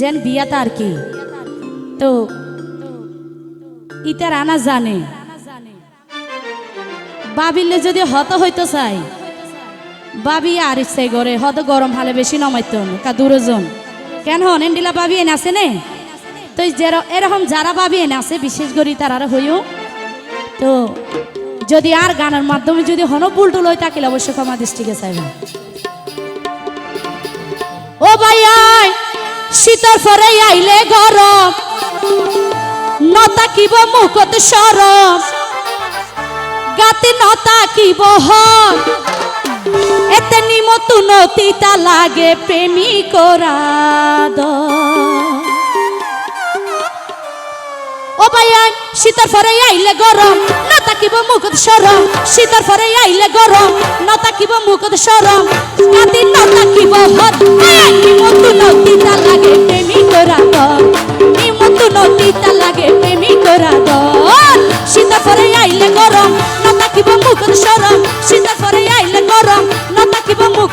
যেন বিয়াতা আর কি? তো ইতার আনা জানে। বাবিলে যদি হত হইতো চাই। বাবি আর ইচ্ছে করে হত গরম হালে বেশি নমাইত কা দূরজন কেন হন? এন্ডিলা বাবি এনে আছে নে? তো এরকম যারা বাবি এনে আছে, বিশেষ করে তারা হইও। তো যদি আর গানের মাধ্যমে যদি হন বুলটুল হয়ে থাকিলে অবশ্যই ক্ষমা দৃষ্টিকে চাইবা। ও ভাই শীতর পরে আইলে গরম। নতাকিব মুখত সরম। গাতে নতাকিব হন এতে নিমতু নতিতা লাগে প্রেমী করাদ ও ভাইয়া শীতর পরে আইলে গরম। না তাকিব মুখত সরম। শীতর পরে আইলে গরম। না তাকিব মুখত সরম। কাতি না তাকিব হত নিমতু নতিতা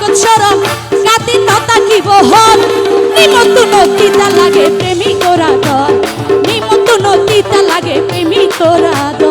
মুখত সরম কাতি নিমতু নতিতা লাগে প্রেমী দল। নিমতু নতিতা লাগে প্রেমী করাদ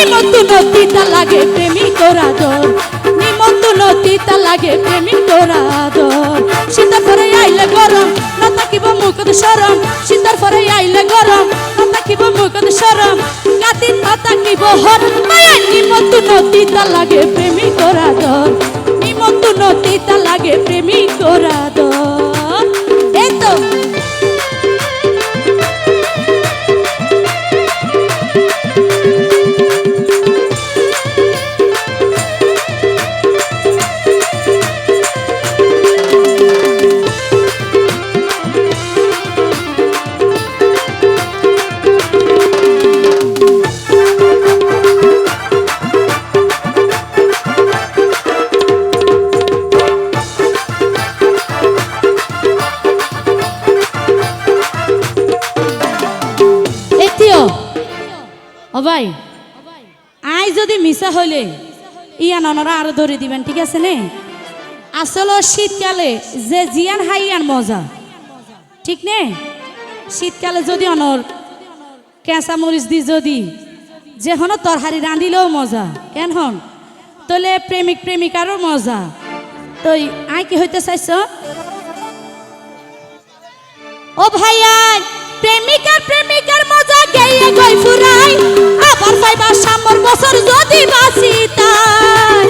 নিমন্ত নতিতা লাগে প্রেমী তোরা দর নিমন্ত নতিতা লাগে প্রেমী তোরা দর শীতর পরে আইলে গরম, না তাকিব মুখত সরম শীতর পরে আইলে গরম, না তাকিব মুখত সরম কাতিন না তাকিব হর মায়া নিমন্ত নতিতা লাগে প্রেমী তোরা দর নিমন্ত নতিতা লাগে প্রেমী তোরা ভাই আই যদি মিশা হইলে, ইয়া ননরা আরও ধরে দিবেন, ঠিক আছে নে? আসলে শীতকালে যে জিয়ান হাইয়ান মজা, ঠিক নে? শীতকালে যদি অনর কেঁচা মরিচ দি যদি, যে হন তরহারি রাঁধিলেও মজা, কেন হন? তলে প্রেমিক প্রেমিকারও মজা। তো আই কি হইতে চাইছ? ও ভাইয়া, প্রেমিকার প্রেমিকার মজা গেয়ে বছর যদি বাসি তাই।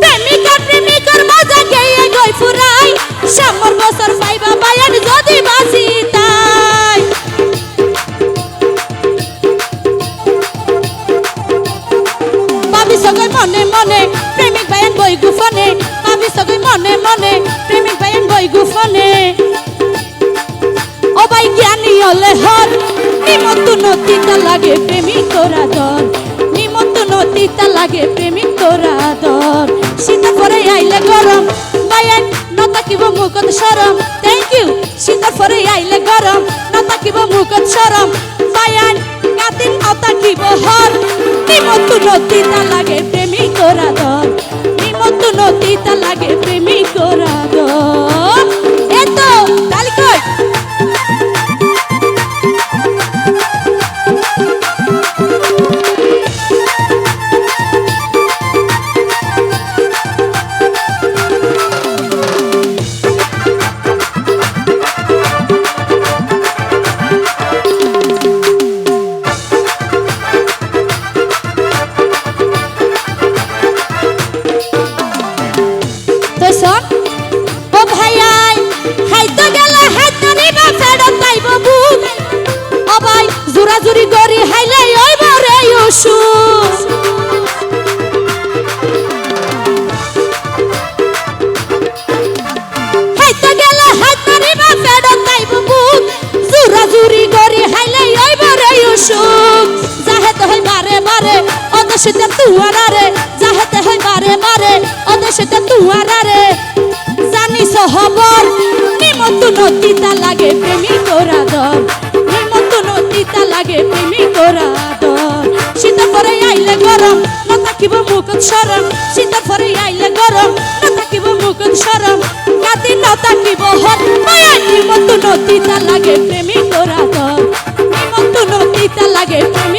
প্রেমিকার প্রেমিকার মজা গেয়ে গই ফুরাই সামর বছর পাইবা বায়ান যদি বাসি তাই। পাবি সগৈ মনে মনে, প্রেমিক বায়ান বই গুফনে প্রেমিক বায়ান বই গুফনে ভাই জ্ঞানী হলে হর নিমন্ত নতিতা লাগে প্রেমিক তোরা দর নিমন্ত নতিতা লাগে প্রেমিক তোরা দর শীতের পরে আইলে গরম বায়ান নতাকিব মুখত সরম। থ্যাংক ইউ শীতের পরে আইলে গরম নতাকিব মুখত সরম। বায়ান কাতিন নতাকিব হর। নিমন্ত নতিতা লাগে প্রেমিক তোরা দর নিমন্ত নতিতা লাগে প্রেমিক তোরা অদশিতে তুয়ারারে। যাহেতে হই বারে বারে অদশিতে তুয়ারারে। জানিস হবর নিমন্ত নদীতা লাগে প্রেমী তোরা দর নিমন্ত নদীতা লাগে প্রেমী তোরা দর পরে আইলে গরম, না থাকিব মুকুন সরম। শীত পরে আইলে গরম, না থাকিব মুকুন সরম। কাতি না থাকিব হর মায়া নিমন্ত নদীতা লাগে প্রেমী তোরা তো নিমন্ত নদীতা লাগে প্রেমী